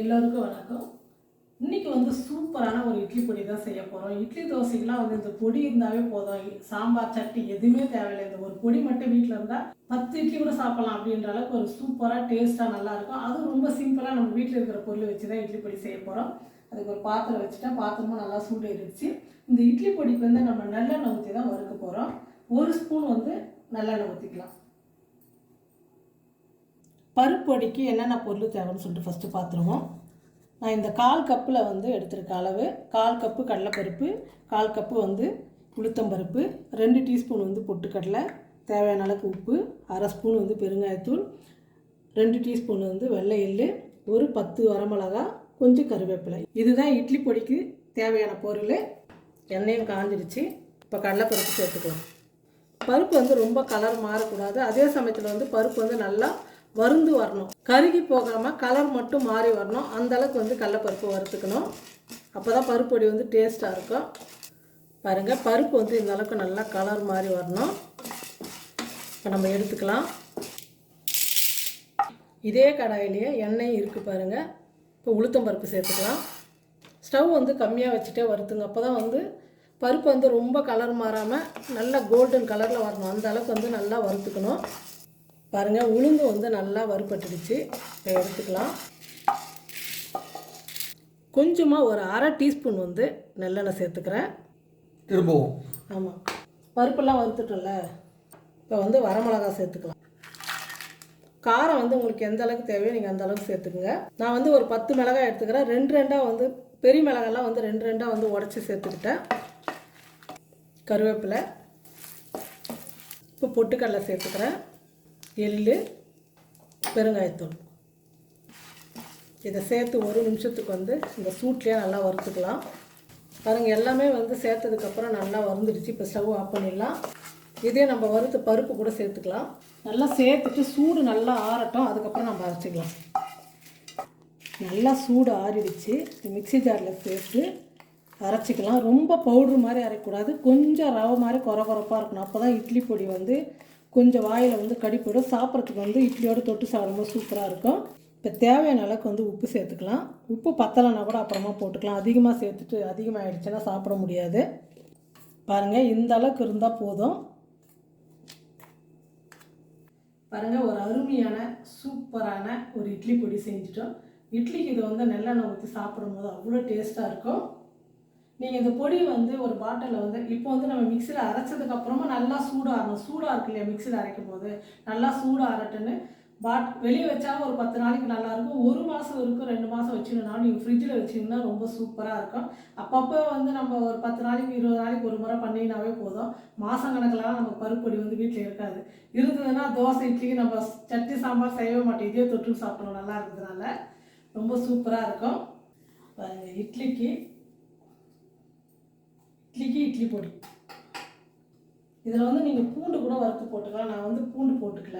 எல்லோருக்கும் வணக்கம். இன்றைக்கி வந்து சூப்பரான ஒரு இட்லி பொடி தான் செய்ய போகிறோம் இட்லி தோசைக்கெலாம் வந்து இந்த பொடி இருந்தாவே போதும். சாம்பார் சட்னி எதுவுமே தேவையில்லை. இந்த ஒரு பொடி மட்டும் வீட்டில் இருந்தால் பத்து இட்லி கூட சாப்பிட்லாம் அப்படின்ற அளவுக்கு ஒரு சூப்பராக டேஸ்ட்டாக நல்லாயிருக்கும் அதுவும் ரொம்ப சிம்பிளாக நம்ம வீட்டில் இருக்கிற பொருளை வச்சு தான் இட்லி பொடி செய்ய போகிறோம் அதுக்கு ஒரு பாத்திரம் வச்சுட்டேன். பாத்திரமும் நல்லா சூடு இருந்துச்சு இந்த இட்லி பொடிக்கு வந்து நம்ம நல்லெண்ணெய் ஊற்றி தான் வறுக்க போகிறோம் ஒரு ஸ்பூன் வந்து நல்லெண்ணெய் ஊற்றிக்கலாம் பருப்பு பருப்பொடிக்கு என்னென்ன பொருள் தேவைன்னு சொல்லிட்டு ஃபஸ்ட்டு பார்த்துருவோம் நான் இந்த கால் கப்பில் வந்து எடுத்திருக்க அளவு கால் கப்பு கடலைப்பருப்பு கால் கப்பு வந்து உளுத்தம்பருப்பு ரெண்டு டீஸ்பூன் வந்து பொட்டுக்கடலை தேவையான அளவுக்கு உப்பு அரை ஸ்பூன் வந்து பெருங்காயத்தூள் ரெண்டு டீஸ்பூன் வந்து வெள்ளை எள்ளு ஒரு பத்து வரமிளகா கொஞ்சம் கருவேப்பிலை. இதுதான் இட்லி பொடிக்கு தேவையான பொருள். எண்ணெயும் காஞ்சிடுச்சு. இப்போ கடலைப்பருப்பு சேர்த்துக்கலாம். பருப்பு வந்து ரொம்ப கலர் மாறக்கூடாது. அதே சமயத்தில் வந்து பருப்பு வந்து நல்லா வருந்து வரணும். கருகி போகாமல் கலர் மட்டும் மாறி வரணும். அந்த அளவுக்கு வந்து கடலப்பருப்பு வறுத்துக்கணும். அப்போ தான் பருப்பொடி வந்து டேஸ்ட்டாக இருக்கும். பாருங்கள் பருப்பு வந்து இந்த அளவுக்கு நல்லா கலர் மாறி வரணும். இப்போ நம்ம எடுத்துக்கலாம். இதே கடாயிலேயே எண்ணெய் இருக்குது பாருங்கள் இப்போ உளுத்தம் பருப்பு சேர்த்துக்கலாம். ஸ்டவ் வந்து கம்மியாக வச்சுட்டே வறுத்துங்க. அப்போ தான் வந்து பருப்பு வந்து ரொம்ப கலர் மாறாமல் நல்லா கோல்டன் கலரில் வரணும். அந்த அளவுக்கு வந்து நல்லா வறுத்துக்கணும். பாருங்கள் உளுந்து வந்து நல்லா வறுபட்டுடுச்சு. இப்போ எடுத்துக்கலாம். கொஞ்சமாக ஒரு அரை டீஸ்பூன் வந்து நல்லெண்ணெய் சேர்த்துக்கிறேன். திரும்பவும். ஆமாம் பருப்பெல்லாம் வறுத்துட்டோம்ல. இப்போ வந்து வரமிளகா சேர்த்துக்கலாம். காரம் வந்து உங்களுக்கு எந்த அளவுக்கு தேவையோ நீங்கள் அந்த அளவுக்கு சேர்த்துக்குங்க. நான் வந்து ஒரு பத்து மிளகாய் எடுத்துக்கிறேன். ரெண்டு ரெண்டாக வந்து பெரிய மிளகாய்லாம் வந்து ரெண்டு ரெண்டாக வந்து உடச்சி சேர்த்துக்கிட்டேன். கருவேப்பிலை. இப்போ பொட்டுக்கடலை சேர்த்துக்கிறேன். எள்ளு பெருங்காயத்தூள். இதை சேர்த்து ஒரு நிமிஷத்துக்கு வந்து இந்த சூட்லேயே நல்லா வறுத்துக்கலாம். பாருங்கள் எல்லாமே வந்து சேர்த்ததுக்கப்புறம் நல்லா வறுந்துடுச்சு. இப்போ ஸ்டவ் ஆஃப் பண்ணிடலாம். இதே நம்ம வறுத்து பருப்பு கூட சேர்த்துக்கலாம். நல்லா சேர்த்துட்டு சூடு நல்லா ஆறட்டும். அதுக்கப்புறம் நம்ம அரைச்சிக்கலாம். நல்லா சூடு ஆறிடுச்சு. மிக்ஸி ஜாரில் சேர்த்து அரைச்சிக்கலாம். ரொம்ப பவுட்ரு மாதிரி அரைக்கக்கூடாது. கொஞ்சம் ரவை மாதிரி குறை குறப்பாக இருக்கணும். அப்போ தான் இட்லி பொடி வந்து கொஞ்சம் வாயில் வந்து கடிப்படும் சாப்பிட்றதுக்கு வந்து இட்லியோட தொட்டு சாப்பிடும்போது சூப்பராக இருக்கும். இப்போ தேவையான அளவுக்கு வந்து உப்பு சேர்த்துக்கலாம். உப்பு பத்தலைன்னா கூட அப்புறமா போட்டுக்கலாம். அதிகமாக சேர்த்துட்டு அதிகமாகிடுச்சுன்னா சாப்பிட முடியாது. பாருங்கள் இந்த அளவுக்கு இருந்தால் போதும். பாருங்கள் ஒரு அருமையான சூப்பரான ஒரு இட்லி பொடி செஞ்சுட்டோம். இட்லிக்கு இதை வந்து நல்லெண்ணெய் ஊற்றி சாப்பிடும்போது அவ்வளோ டேஸ்ட்டாக இருக்கும். நீங்கள் இந்த பொடி வந்து ஒரு பாட்டிலில் வந்து இப்போ வந்து நம்ம மிக்சியில் அரைச்சதுக்கு அப்புறமா நல்லா சூடாகணும் சூடாக இருக்கு இல்லையா மிக்சியில் அரைக்கும் போது? நல்லா சூடாக அரட்டுன்னு பாட் வெளியே வச்சாலும் ஒரு பத்து நாளைக்கு நல்லாயிருக்கும் ஒரு மாதம் இருக்கும் ரெண்டு மாதம் வச்சுக்கணும்னா நீங்கள் ஃப்ரிட்ஜில் வச்சிங்கன்னா ரொம்ப சூப்பராக இருக்கும். அப்பப்போ வந்து நம்ம ஒரு பத்து நாளைக்கு இருபது நாளைக்கு ஒரு முறை பண்ணிங்கனாவே போதும். மாதம் கணக்கிலலாம் நம்ம பருப்பொடி வந்து வீட்டில் இருக்காது. இருந்ததுன்னா தோசை இட்லிக்கு நம்ம சட்னி சாம்பார் செய்யவே மாட்டோம். இதே தொட்டு சாப்பிடணும். நல்லா இருக்கிறதுனால ரொம்ப சூப்பராக இருக்கும். இட்லிக்கு இட்லிக்கு இட்லி பொடி. இதில் வந்து நீங்கள் பூண்டு கூட வறுத்து போட்டுக்கலாம். நான் வந்து பூண்டு போட்டுக்கல.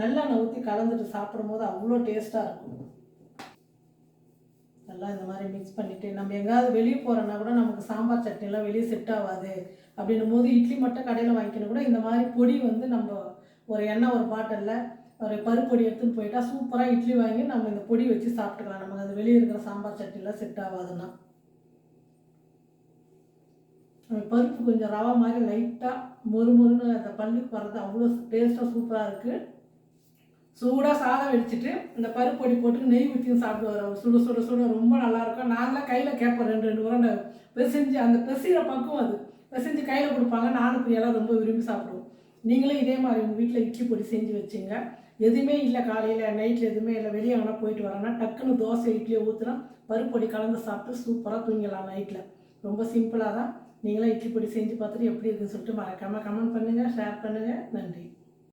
நல்லா ஊற்றி கலந்துட்டு சாப்பிடும்போது அவ்வளோ டேஸ்ட்டாக இருக்கும். நல்லா இந்த மாதிரி மிக்ஸ் பண்ணிவிட்டு நம்ம எங்கேயாவது வெளியே போகிறோன்னா கூட நமக்கு சாம்பார் சட்னிலாம் வெளியே செட் ஆகாது அப்படின்னும் போது இட்லி மட்டும் கடையில் வாங்கிக்கணும் கூட இந்த மாதிரி பொடி வந்து நம்ம ஒரு எண்ணெய் ஒரு பாட்டிலில் ஒரு பருப்பொடி எடுத்துன்னு போயிட்டா சூப்பராக இட்லி வாங்கி நம்ம இந்த பொடி வச்சு சாப்பிட்டுக்கலாம். நமக்கு அது வெளியே இருக்கிற சாம்பார் சட்னிலாம் செட் ஆகாதுன்னா. பருப்பு கொஞ்சம் ரவா மாதிரி லைட்டாக மொறு மொறுன்னு அந்த பல்லுக்கு வர்றது அவ்வளோ டேஸ்ட்டாக சூப்பராக இருக்குது சூடாக சாதம் வெடிச்சிட்டு இந்த பருப்பு பொடி போட்டு நெய் ஊற்றியும் சாப்பிடுவார் சுட சுட சுட ரொம்ப நல்லாயிருக்கும் நாங்களாம் கையில் கேட்போம் ரெண்டு ரெண்டு உரண்டை பிசைஞ்சு அந்த பிசைகிற பக்கம் அது. பிசைஞ்சு கையில் கொடுப்பாங்க. நானும் பிரியெல்லாம் ரொம்ப விரும்பி சாப்பிடுவோம். நீங்களும் இதே மாதிரி உங்கள் வீட்டில் இட்லி பொடி செஞ்சு வச்சுங்க. எதுவுமே இல்லை காலையில் நைட்டில் எதுவுமே இல்லை. வெளியே எங்கன்னா போயிட்டு வரேன்னா டக்குன்னு தோசை இட்லியை ஊற்றினா பருப்பொடி கலந்து சாப்பிட்டு சூப்பராக தூங்கிடலாம் நைட்டில் ரொம்ப சிம்பிளாக தான். நீங்களும் இட்லி பொடி செஞ்சு பார்த்துட்டு எப்படி இருக்குன்னு சொல்லிட்டு மறக்காமல் கமெண்ட் பண்ணுங்கள் ஷேர் பண்ணுங்கள் நன்றி.